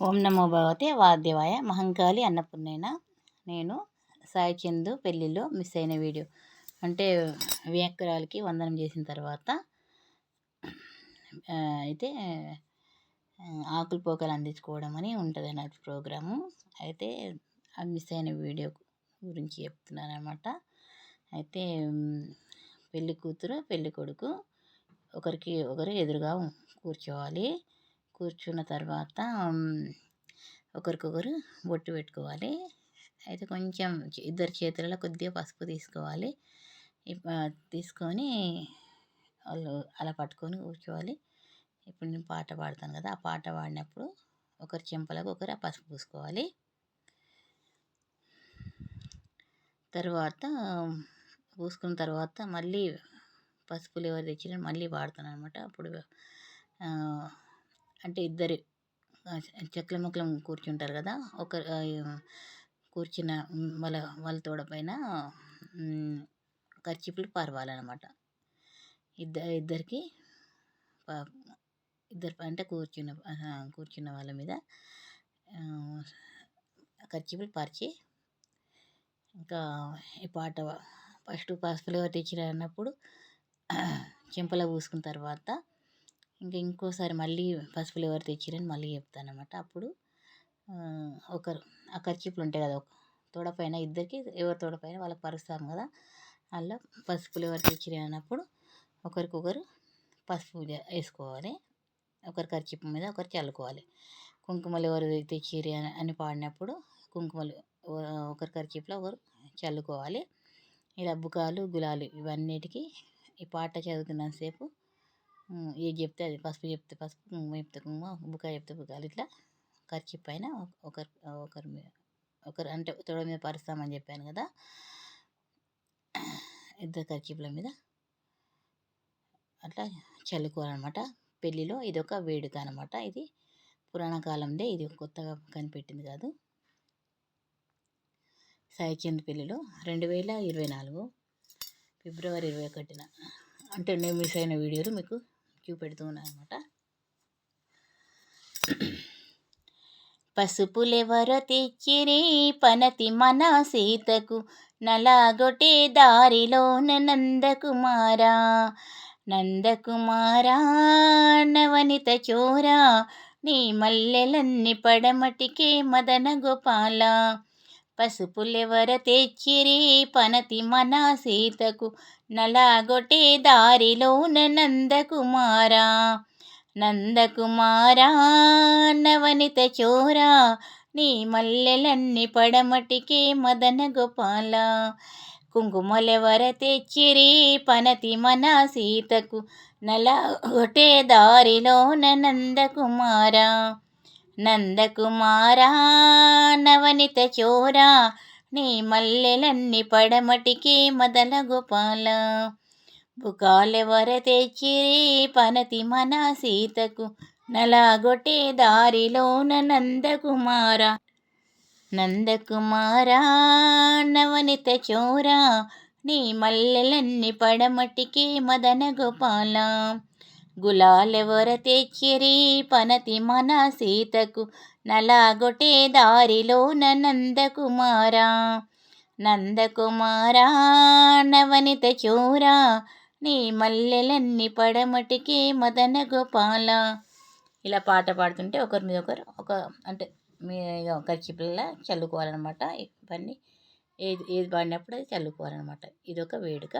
ఓం నమో భగవతే వాద్యవాయ మహంకాళి అన్నపూర్ణైన. నేను సాయి చందు పెళ్ళిలో మిస్ అయిన వీడియో. అంటే వ్యాకురాలకి వందనం చేసిన తర్వాత అయితే ఆకులు పోకలు అందించుకోవడం అని ఉంటుంది అన్నట్టు ప్రోగ్రాము. అయితే ఆ మిస్ అయిన వీడియో గురించి చెప్తున్నాను అనమాట అయితే పెళ్ళి కూతురు పెళ్ళి కొడుకు ఒకరికి ఒకరు ఎదురుగా కూర్చోవాలి. కూర్చున్న తర్వాత ఒకరికొకరు బొట్టు పెట్టుకోవాలి. అయితే కొంచెం ఇద్దరి చేతులలో కొద్దిగా పసుపు తీసుకోవాలి. తీసుకొని వాళ్ళు అలా పట్టుకొని కూర్చోవాలి. ఇప్పుడు నేను పాట పాడతాను కదా ఆ పాట పాడినప్పుడు ఒకరి చెంపలకు ఒకరు ఆ పసుపు పూసుకోవాలి. తర్వాత పూసుకున్న తర్వాత మళ్ళీ పసుపులు ఎవరు తెచ్చినా మళ్ళీ వాడతాను అనమాట అప్పుడు అంటే ఇద్దరు చెక్ల ముక్కలం కూర్చుంటారు కదా. ఒక కూర్చున్న వాళ్ళ వాళ్ళ తోడ పైన కర్చిపులు పారవాలన్నమాట. ఇద్దరు ఇద్దరికి ఇద్దరు అంటే కూర్చున్న కూర్చున్న వాళ్ళ మీద కర్చిపులు పరిచి ఇంకా ఈ పాట ఫస్ట్ పసుపులు ఎవరు తెచ్చిర్రు చెంపలో పూసుకున్న తర్వాత ఇంకా ఇంకోసారి మళ్ళీ పసుపులు ఎవరు తెచ్చిరని మళ్ళీ చెప్తాను అనమాట అప్పుడు ఒకరు ఆ కర్చీఫ్లు ఉంటాయి కదా తోడ పైన ఇద్దరికి ఎవరి తోడ పైన వాళ్ళకి పరుస్తాం కదా అలా పసుపులు ఎవరు తెచ్చిరు అన్నప్పుడు ఒకరికొకరు పసుపు వేసుకోవాలి. ఒకరి కర్చీఫ్ మీద ఒకరు చల్లుకోవాలి. కుంకుమలు ఎవరు తెచ్చిరి అని పాడినప్పుడు కుంకుమలు ఒకరి కర్చీఫ్లో ఒకరు చల్లుకోవాలి. ఇలా బుకాలు గులాలు ఇవన్నిటికీ ఈ పాట చదువుతున్నంతసేపు ఏది చెప్తే అది. పసుపు చెప్తే పసుపు కుంకుమ చెప్తే కుంకుమ బుకాయి చెప్తే బుకాలు ఇట్లా కర్చీఫ్ పైన ఒకరు ఒకరి మీద ఒకరు అంటే తొడ మీద పరుస్తామని చెప్పాను కదా. ఇద్దరు కర్చీఫ్ల మీద అట్లా చల్లుకోవాలన్నమాట. పెళ్ళిలో ఇది ఒక వేడుక అనమాట ఇది పురాణ కాలందే ఇది కొత్తగా కనిపెట్టింది కాదు. సాయిచంద్ పెళ్ళిలో రెండు వేల ఇరవై నాలుగు ఫిబ్రవరి ఇరవై ఒకటిన. అంటే నేను మిస్ అయిన వీడియోలు మీకు చూపెడుతున్నాను అనమాట పసుపులెవరో తెచ్చిరే పనతి మన సీతకు నలాగొటే దారిలోన నందకుమారా నందకుమారా నవనిత చోరా నీ మల్లెలన్ని పడమటికే మదన గోపాల పసుపులెవర తెచ్చిరి పనతి మన సీతకు నలాగొటే దారిలోన నందకుమారా. నందకుమారా నవనిత చోరా నీ మల్లెలన్నీ పడమటికే మదన గోపాల. కుంకుమలెవర తెచ్చిరి పనతి మన సీతకు నలగొటే దారిలోన నందకుమారా. నందకుమారా నవనిత చోరా నీ మల్లెలన్ని పడమటికే మదల గోపాల బుకాలెవర తెచ్చిరి పనతి మన సీతకు నలాగొట్టే దారిలోన నందకుమార. నందకుమారా నవనిత చోరా నీ మల్లెలన్ని పడమటికే మదన గోపాల గులాలెవర తెచ్చిరి పనతి మన సీతకు నలాగొటే దారిలోన నందకుమారా. నందకుమారా నవనిత చూరా నీ మల్లెలన్నీ పడమటికి మదన గోపాల. ఇలా పాట పాడుతుంటే ఒకరి మీద ఒకరు ఒక అంటే మీ పిల్ల చల్లుకోవాలన్నమాట. ఇవన్నీ ఏది ఏది పాడినప్పుడు అది చల్లుకోవాలన్నమాట. ఇదొక వేడుక.